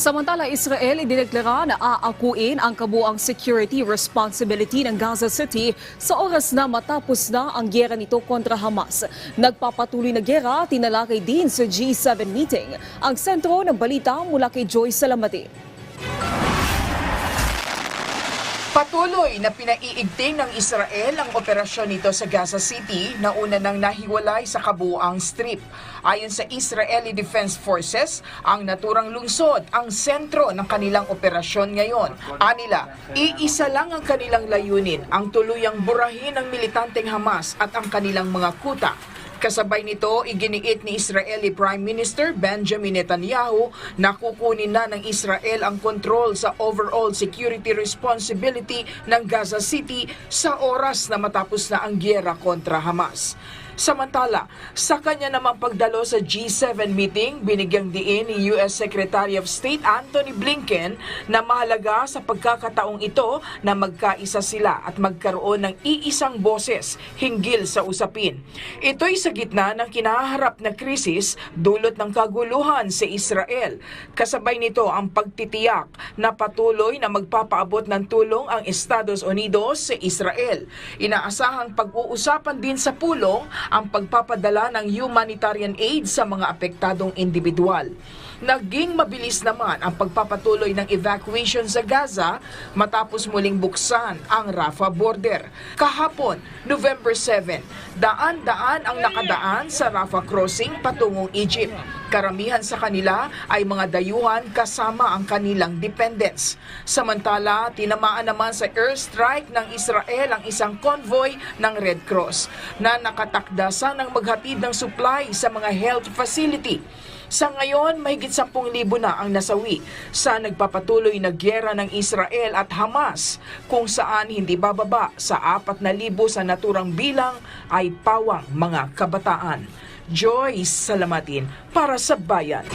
Samantala, Israel idineklara na aakuin ang kabuang security responsibility ng Gaza City sa oras na matapos na ang gyera nito kontra Hamas. Nagpapatuloy na gyera, tinalakay din sa G7 meeting. Ang sentro ng balita mula kay Joyce Salamati. Patuloy na pinaiigting ng Israel ang operasyon nito sa Gaza City na una nang nahiwalay sa kabuang strip. Ayon sa Israeli Defense Forces, ang naturang lungsod ang sentro ng kanilang operasyon ngayon. Anila, iisa lang ang kanilang layunin, ang tuluyang burahin ng militanteng Hamas at ang kanilang mga kuta. Kasabay nito, iginiit ni Israeli Prime Minister Benjamin Netanyahu na kukunin na ng Israel ang kontrol sa overall security responsibility ng Gaza City sa oras na matapos na ang gyera kontra Hamas. Samantala, sa kanya namang pagdalo sa G7 meeting, binigyang diin ni US Secretary of State Anthony Blinken na mahalaga sa pagkakataong ito na magkaisa sila at magkaroon ng iisang boses hinggil sa usapin. Ito'y sa gitna ng kinaharap na krisis dulot ng kaguluhan sa Israel. Kasabay nito ang pagtitiyak na patuloy na magpapaabot ng tulong ang Estados Unidos sa Israel. Inaasahang pag-uusapan din sa pulong ang pagpapadala ng humanitarian aid sa mga apektadong individual. Naging mabilis naman ang pagpapatuloy ng evacuation sa Gaza matapos muling buksan ang Rafah border. Kahapon, November 7, daan-daan ang nakadaan sa Rafah crossing patungong Egypt. Karamihan sa kanila ay mga dayuhan kasama ang kanilang dependents. Samantala, tinamaan naman sa airstrike ng Israel ang isang convoy ng Red Cross na nakatakda sanang maghatid ng supply sa mga health facility. Sa ngayon, mahigit 10,000 na ang nasawi sa nagpapatuloy na gyera ng Israel at Hamas kung saan hindi bababa sa 4,000 sa naturang bilang ay pawang mga kabataan. Joyce Salamatin para sa Bayan.